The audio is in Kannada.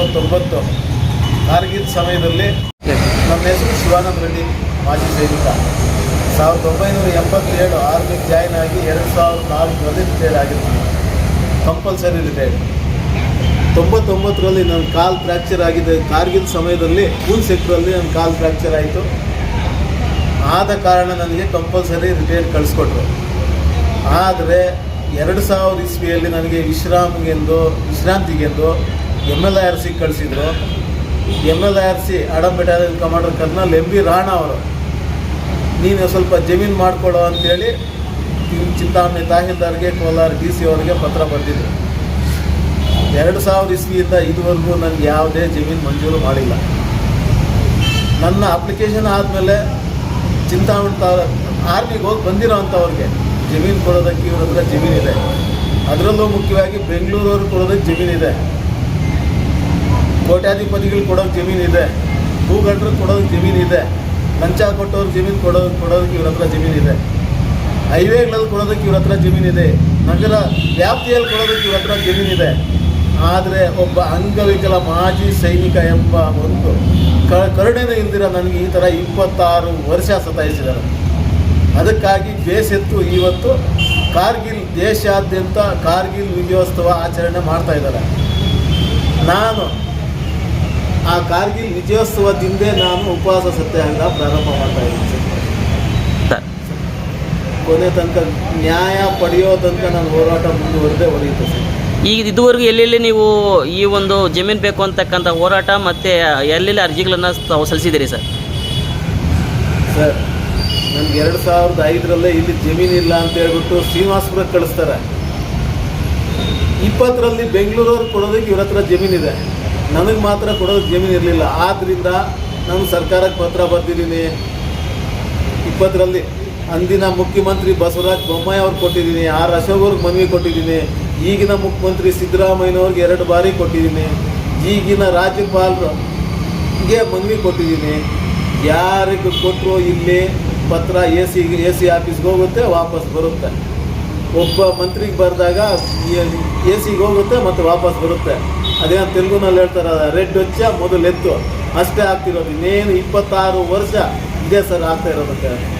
ತೊಂಬತ್ತೊಂಬತ್ತು ಕಾರ್ಗಿಲ್ ಸಮಯದಲ್ಲಿ ನಮ್ಮ ಹೆಸರು ಶಿವಾನಂದ ರೆಡ್ಡಿ, ಮಾಜಿ ಸೈನಿಕ. ಸಾವಿರದ ಒಂಬೈನೂರ ಎಂಬತ್ತೇಳು ಆರ್ಮಿಗೆ ಜಾಯ್ನ್ ಆಗಿ ಎರಡು ಸಾವಿರದ ನಾಲ್ಕರಲ್ಲಿ ರಿಟೈರ್ಡ್ ಆಗಿರ್ತೀನಿ ಕಂಪಲ್ಸರಿ ರಿಟೈರ್ಡ್. ತೊಂಬತ್ತೊಂಬತ್ತರಲ್ಲಿ ನನ್ನ ಕಾಲು ಫ್ರ್ಯಾಕ್ಚರ್ ಆಗಿದೆ. ಕಾರ್ಗಿಲ್ ಸಮಯದಲ್ಲಿ ಕೂಲ್ ಸೆಕ್ಟ್ರಲ್ಲಿ ನನ್ನ ಕಾಲು ಫ್ರ್ಯಾಕ್ಚರ್ ಆಯಿತು. ಆದ ಕಾರಣ ನನಗೆ ಕಂಪಲ್ಸರಿ ರಿಟೈರ್ಡ್ ಕಳಿಸ್ಕೊಟ್ರು. ಆದರೆ ಎರಡು ಸಾವಿರ ಇಸ್ವಿಯಲ್ಲಿ ನನಗೆ ವಿಶ್ರಾಮಿಗೆಂದು, ವಿಶ್ರಾಂತಿಗೆಂದು ಎಂ ಎಲ್ ಆರ್ ಸಿ ಕಳಿಸಿದ್ರು. M L R C Adam commander colonel M B Rana ಅವರು, ನೀನು ಸ್ವಲ್ಪ ಜಮೀನು ಮಾಡಿಕೊಡೋ ಅಂತೇಳಿ ಚಿಂತಾಮಣಿ ತಹಸೀಲ್ದಾರ್ಗೆ, ಕೋಲಾರ ಡಿ ಸಿ ಅವರಿಗೆ ಪತ್ರ ಬರೆದಿದ್ರು. ಎರಡು ಸಾವಿರ ಇಸ್ವಿಯಿಂದ ಇದುವರೆಗೂ ನನಗೆ ಯಾವುದೇ ಜಮೀನು ಮಂಜೂರು ಮಾಡಿಲ್ಲ. ನನ್ನ ಅಪ್ಲಿಕೇಶನ್ ಆದಮೇಲೆ ಚಿಂತಾಮಣಿ ತಾ ಆರ್ಮಿಗೆ ಹೋಗಿ ಬಂದಿರೋ ಅಂಥವ್ರಿಗೆ ಜಮೀನು ಕೊಡೋದಕ್ಕೆ ಇವ್ರ ಹತ್ರ ಜಮೀನಿದೆ. ಅದರಲ್ಲೂ ಮುಖ್ಯವಾಗಿ ಬೆಂಗಳೂರವ್ರಿಗೆ ಕೊಡೋದಕ್ಕೆ ಜಮೀನಿದೆ. ಕೋಟ್ಯಾಧಿಪತಿಗಳು ಕೊಡೋಕೆ ಜಮೀನಿದೆ ಭೂಗಂಡ್ರಿಗೆ ಕೊಡೋದಕ್ಕೆ ಜಮೀನಿದೆ ಲಂಚ ಕೊಟ್ಟವ್ರು ಜಮೀನು ಕೊಡೋ ಕೊಡೋದಕ್ಕೆ ಇವ್ರ ಹತ್ರ ಜಮೀನಿದೆ ಹೈವೇಗಳಲ್ಲಿ ಕೊಡೋದಕ್ಕೆ ಇವ್ರ ಹತ್ರ ಜಮೀನಿದೆ ನಗರ ವ್ಯಾಪ್ತಿಯಲ್ಲಿ ಕೊಡೋದಕ್ಕೆ ಇವ್ರ ಹತ್ರ ಜಮೀನಿದೆ ಆದರೆ ಒಬ್ಬ ಅಂಗವಿಕಲ ಮಾಜಿ ಸೈನಿಕ ಎಂಬ ಒಂದು ಕ ಕರುಣೆನೇ ಇಲ್ದಿರ ನನಗೆ ಈ ಥರ ಇಪ್ಪತ್ತಾರು ವರ್ಷ ಸತಾಯಿಸಿದ್ದಾರೆ. ಅದಕ್ಕಾಗಿ ಬೇಸೆತ್ತು ಇವತ್ತು ಕಾರ್ಗಿಲ್ ದೇಶಾದ್ಯಂತ ಕಾರ್ಗಿಲ್ ವಿಜಯೋತ್ಸವ ಆಚರಣೆ ಮಾಡ್ತಾ ಇದ್ದಾರೆ. ನಾನು ಆ ಕಾರ್ಗಿಲ್ ವಿಜಯೋತ್ಸವದಿಂದೇ ನಾನು ಉಪವಾಸ ಸತ್ಯಾಗ್ರಹ ಪ್ರಾರಂಭ ಮಾಡ್ತಾ ಇದ್ದೀನಿ ಸರ್. ಕೊನೆ ತನಕ ನ್ಯಾಯ ಪಡೆಯೋ ತನಕ ನಾನು ಹೋರಾಟ ಮುಂದುವರೆದೇ ಒಡೆಯುತ್ತೆ ಸರ್. ಈಗ ಇದುವರೆಗೂ ಎಲ್ಲೆಲ್ಲಿ ನೀವು ಈ ಒಂದು ಜಮೀನು ಬೇಕು ಅಂತಕ್ಕಂಥ ಹೋರಾಟ ಮತ್ತು ಎಲ್ಲೆಲ್ಲಿ ಅರ್ಜಿಗಳನ್ನು ತಾವು ಸಲ್ಲಿಸಿದ್ದೀರಿ ಸರ್? ಸರ್ ನನಗೆ ಎರಡು ಸಾವಿರದ ಐದರಲ್ಲೇ ಇಲ್ಲಿ ಜಮೀನಿಲ್ಲ ಅಂತ ಹೇಳ್ಬಿಟ್ಟು ಶ್ರೀನಿವಾಸಪುರಕ್ಕೆ ಕಳಿಸ್ತಾರೆ. ಇಪ್ಪತ್ತರಲ್ಲಿ ಬೆಂಗಳೂರವ್ರು ಕೊಡೋದಕ್ಕೆ ಇವ್ರ ಹತ್ರ ಜಮೀನಿದೆ ನನಗೆ ಮಾತ್ರ ಕೊಡೋದು ಜಮೀನು ಇರಲಿಲ್ಲ. ಆದ್ದರಿಂದ ನಾನು ಸರ್ಕಾರಕ್ಕೆ ಪತ್ರ ಬರೆದಿದ್ದೀನಿ. ಇಪ್ಪತ್ತರಲ್ಲಿ ಅಂದಿನ ಮುಖ್ಯಮಂತ್ರಿ ಬಸವರಾಜ ಬೊಮ್ಮಾಯಿ ಅವ್ರಿಗೆ ಕೊಟ್ಟಿದ್ದೀನಿ. ಆರ್ ಅಶೋಕ್ ಮನವಿ ಕೊಟ್ಟಿದ್ದೀನಿ. ಈಗಿನ ಮುಖ್ಯಮಂತ್ರಿ ಸಿದ್ದರಾಮಯ್ಯನವ್ರಿಗೆ ಎರಡು ಬಾರಿ ಕೊಟ್ಟಿದ್ದೀನಿ. ಈಗಿನ ರಾಜ್ಯಪಾಲರಿಗೆ ಮನವಿ ಕೊಟ್ಟಿದ್ದೀನಿ. ಯಾರಿಗೆ ಕೊಟ್ಟರು ಇಲ್ಲಿ ಪತ್ರ ಎ ಸಿ ಎ ಸಿ ಆಫೀಸ್ಗೆ ಹೋಗುತ್ತೆ, ವಾಪಸ್ ಬರುತ್ತೆ. ಒಬ್ಬ ಮಂತ್ರಿಗೆ ಬರೆದಾಗ ಎ ಸಿಗೆ ಹೋಗುತ್ತೆ ಮತ್ತು ವಾಪಸ್ ಬರುತ್ತೆ. ಅದೇನು ತೆಲುಗುನಲ್ಲಿ ಹೇಳ್ತಾರೆ ರೆಡ್ ಹೊಚ್ಚ ಮೊದಲು ಎತ್ತು. ಅಷ್ಟೇ ಆಗ್ತಿರೋದು. ಇನ್ನೇನು ಇಪ್ಪತ್ತಾರು ವರ್ಷ ಇದೇ ಸರ್ ಆಗ್ತಾ ಇರೋದಕ್ಕೆ.